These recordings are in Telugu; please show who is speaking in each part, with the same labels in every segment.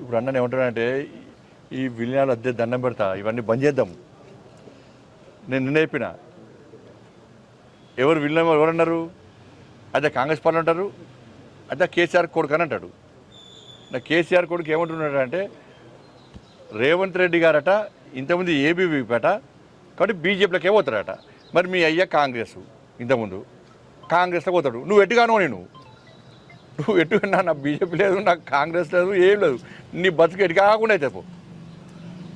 Speaker 1: ఇప్పుడు అన్న ఏమంటాడంటే ఈ విలీనాలు అద్దె దండం పెడతా ఇవన్నీ బంద్ చేద్దాం. నేను నిన్న చెప్పిన. ఎవరు విలీనం ఎవరన్నారు? అదే కాంగ్రెస్ పార్టీ అంటారు అదే కేసీఆర్ కొడుకు అని అంటాడు. నా కేసీఆర్ కొడుకు ఏమంటున్నాడు అంటే రేవంత్ రెడ్డి గారట ఇంతకుముందు ఏబీవీపేట కాబట్టి బీజేపీలోకి పోతాడట మరి మీ అయ్య కాంగ్రెస్ ఇంతకుముందు కాంగ్రెస్లో పోతాడు. నువ్వు ఎట్టుగానో నేను. నువ్వు ఎట్టుకున్నా నా బీజేపీ లేదు నాకు కాంగ్రెస్ లేదు ఏం లేదు. నీ బతుకు ఎటు కాకుండా అయితే పో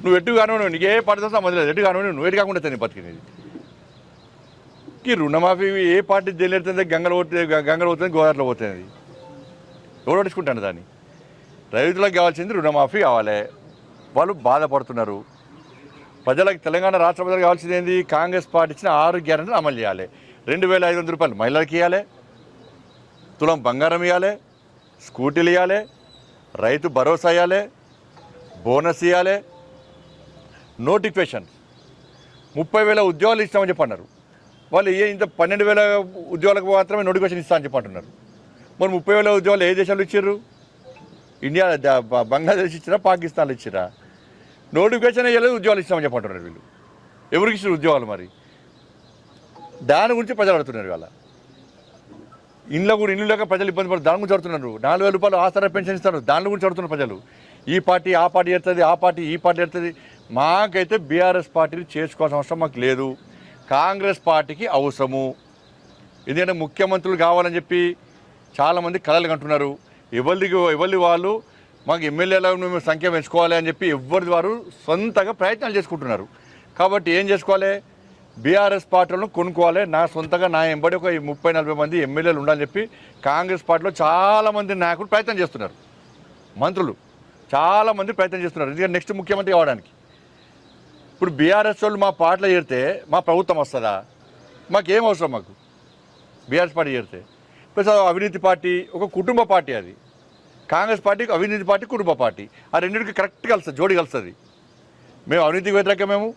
Speaker 1: నువ్వు ఎటు కాను నీకు ఏ పడితే సంబంధం లేదు. ఎటు కాను నువ్వు ఎటు కాకుండా నీ బతికినది. ఈ రుణమాఫీ ఏ పార్టీ తెలియతుంది గంగలు పోతుంది గంగలు పోతుంది గోదావరిలో పోతుంది ఎవరు పట్టించుకుంటాను దాన్ని? రైతులకు కావాల్సింది రుణమాఫీ కావాలి. వాళ్ళు బాధపడుతున్నారు. ప్రజలకు తెలంగాణ రాష్ట్ర ప్రజలకు కావాల్సింది ఏంది? కాంగ్రెస్ పార్టీ ఇచ్చిన ఆరు గ్యారెంటీలు అమలు చేయాలి. రెండు వేల ఐదు వందల రూపాయలు మహిళలకు ఇవ్వాలి తులం బంగారం ఇవ్వాలి స్కూటీలు ఇవ్వాలి రైతు భరోసా ఇవ్వాలి బోనస్ ఇవ్వాలి నోటిఫికేషన్ ముప్పై వేల ఉద్యోగాలు ఇస్తామని చెప్పన్నారు. వాళ్ళు ఏ ఇంత పన్నెండు వేల ఉద్యోగాలకు మాత్రమే నోటిఫికేషన్ ఇస్తామని చెప్పంటున్నారు. మరి ముప్పై వేల ఉద్యోగాలు ఏ దేశాలు ఇచ్చారు ఇండియా బంగ్లాదేశ్ ఇచ్చిరా పాకిస్తాన్లో ఇచ్చిరా? నోటిఫికేషన్ ఇవ్వలేదు ఉద్యోగాలు ఇస్తామని చెప్పంటున్నారు వీళ్ళు. ఎవరికి ఇచ్చారు ఉద్యోగాలు మరి? దాని గురించి ప్రజలు అడుగుతున్నారు వాళ్ళ ఇంట్లో కూడా ఇల్లు లేక ప్రజలు ఇబ్బంది పడుతున్నారు దాని గురించి అడుగుతున్నారు నాలుగు వేల రూపాయలు ఆసరా పెన్షన్ ఇస్తారు. దాని గురించి అడుగుతున్నారు ప్రజలు. ఈ పార్టీ ఆ పార్టీ ఎడుతుంది ఆ పార్టీ ఈ పార్టీ ఎడుతుంది మాకైతే బీఆర్ఎస్ పార్టీని చేసుకోవాల్సిన అవసరం మాకు లేదు. కాంగ్రెస్ పార్టీకి అవసరము. ఎందుకంటే ముఖ్యమంత్రులు కావాలని చెప్పి చాలామంది కలలు కంటున్నారు. ఎవరికి ఎవరి వాళ్ళు? మాకు ఎమ్మెల్యేల మేము సంఖ్య పెంచుకోవాలి అని చెప్పి ఎవరి వారు సొంతగా ప్రయత్నాలు చేసుకుంటున్నారు. కాబట్టి ఏం చేసుకోవాలి? బీఆర్ఎస్ పార్టీలను కొనుక్కోవాలి. నా సొంతగా నా ఎంబడి ఒక ముప్పై నలభై మంది ఎమ్మెల్యేలు ఉండాలని చెప్పి కాంగ్రెస్ పార్టీలో చాలామంది నాయకులు ప్రయత్నం చేస్తున్నారు. మంత్రులు చాలామంది ప్రయత్నం చేస్తున్నారు. ఎందుకంటే నెక్స్ట్ ముఖ్యమంత్రి కావడానికి. ఇప్పుడు బీఆర్ఎస్ వాళ్ళు మా పార్టీలో చేరితే మా ప్రభుత్వం వస్తుందా? మాకేం అవసరం మాకు? బీఆర్ఎస్ పార్టీ చేరితే. ప్లస్ అవినీతి పార్టీ ఒక కుటుంబ పార్టీ అది. కాంగ్రెస్ పార్టీకి అవినీతి పార్టీ కుటుంబ పార్టీ. ఆ రెండింటికి కరెక్ట్ కలుస్తుంది జోడి కలుస్తుంది. మేము అవినీతికి వ్యతిరేకమేము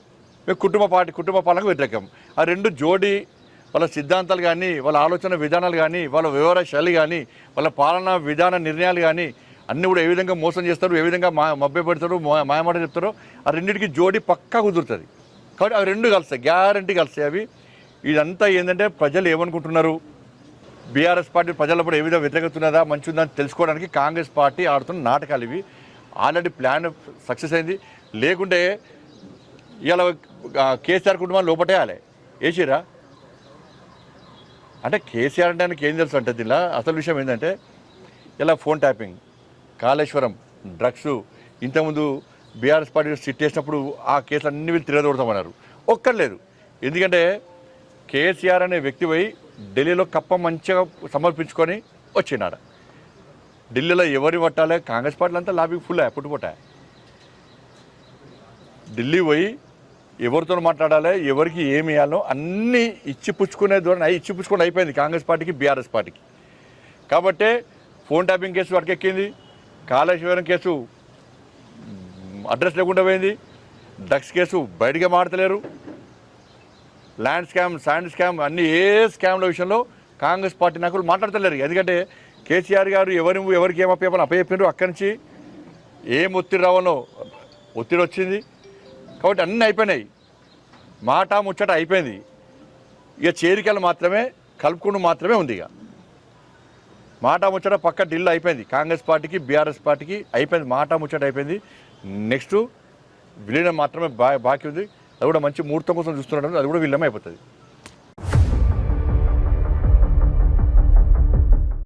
Speaker 1: మేము కుటుంబ పార్టీ కుటుంబ పాలనకు వ్యతిరేకం. ఆ రెండు జోడి వాళ్ళ సిద్ధాంతాలు కానీ వాళ్ళ ఆలోచన విధానాలు కానీ వాళ్ళ వ్యవహార శైలి కానీ వాళ్ళ పాలన విధాన నిర్ణయాలు కానీ అన్నీ కూడా ఏ విధంగా మోసం చేస్తారు ఏ విధంగా మా మభ్య పెడతారు మా- మాయమాట చెప్తారో ఆ రెండింటికి జోడి పక్కా కుదురుతుంది. కాబట్టి అవి రెండు కలుస్తాయి గ్యారంటీ కలుస్తాయి అవి. ఇదంతా ఏంటంటే ప్రజలు ఏమనుకుంటున్నారు? బీఆర్ఎస్ పార్టీ ప్రజలప్పుడు ఏ విధంగా వ్యతిరేకత ఉన్నదా మంచి ఉందని తెలుసుకోవడానికి కాంగ్రెస్ పార్టీ ఆడుతున్న నాటకాలు ఇవి. ఆల్రెడీ ప్లాన్ సక్సెస్ అయింది. లేకుంటే ఇలా కేసీఆర్ కుటుంబాన్ని లోపటేయాలి వేసిరా అంటే కేసీఆర్ అంటే ఆయనకి ఏం తెలుసు అంటే దీనిలో? అసలు విషయం ఏంటంటే ఇలా ఫోన్ ట్యాపింగ్ కాళేశ్వరం డ్రగ్స్ ఇంతకుముందు బీఆర్ఎస్ పార్టీ సిట్ చేసినప్పుడు ఆ కేసులు అన్ని వీళ్ళు తిరగదోడతామన్నారు. ఒక్కర్లేదు. ఎందుకంటే కేసీఆర్ అనే వ్యక్తి పోయి ఢిల్లీలో కప్ప మంచిగా సమర్పించుకొని వచ్చినాడు. ఢిల్లీలో ఎవరిని పట్టాలి? కాంగ్రెస్ పార్టీలు అంతా లాబీ ఫుల్ పుట్టుపట్ట ఢిల్లీ పోయి ఎవరితో మాట్లాడాలి ఎవరికి ఏమి ఇవ్వాలో అన్నీ ఇచ్చి పుచ్చుకునే ధోరణి అయి ఇచ్చి పుచ్చుకుని అయిపోయింది కాంగ్రెస్ పార్టీకి బీఆర్ఎస్ పార్టీకి కాబట్టే ఫోన్ ట్యాపింగ్ కేసు వరకెక్కింది కాళేశ్వరం కేసు అడ్రస్ లేకుండా పోయింది డ్రగ్స్ కేసు బయటగా మాడతలేరు ల్యాండ్ స్కామ్ శాండ్ స్కామ్ అన్ని ఏ స్కామ్ల విషయంలో కాంగ్రెస్ పార్టీ నాయకులు మాట్లాడతలేరు ఎందుకంటే కేసీఆర్ గారు ఎవరి ఎవరికి ఏమప్పని అప్పచెప్పినారు అక్కడి నుంచి ఏం ఒత్తిడి రావాలో ఒత్తిడి వచ్చింది కాబట్టి అన్నీ అయిపోయినాయి. మాట ముచ్చట అయిపోయింది. ఇక చేరికలు మాత్రమే కలుపుకుండా మాత్రమే ఉంది ఇక. మాట ముచ్చట పక్క ఢిల్లు అయిపోయింది. కాంగ్రెస్ పార్టీకి బీఆర్ఎస్ పార్టీకి అయిపోయింది. మాట ముచ్చట అయిపోయింది. నెక్స్ట్ విలీనం మాత్రమే బా బాకీ ఉంది. అది కూడా మంచి ముహూర్తం కోసం చూస్తున్నాడు అది కూడా విలీనం అయిపోతుంది.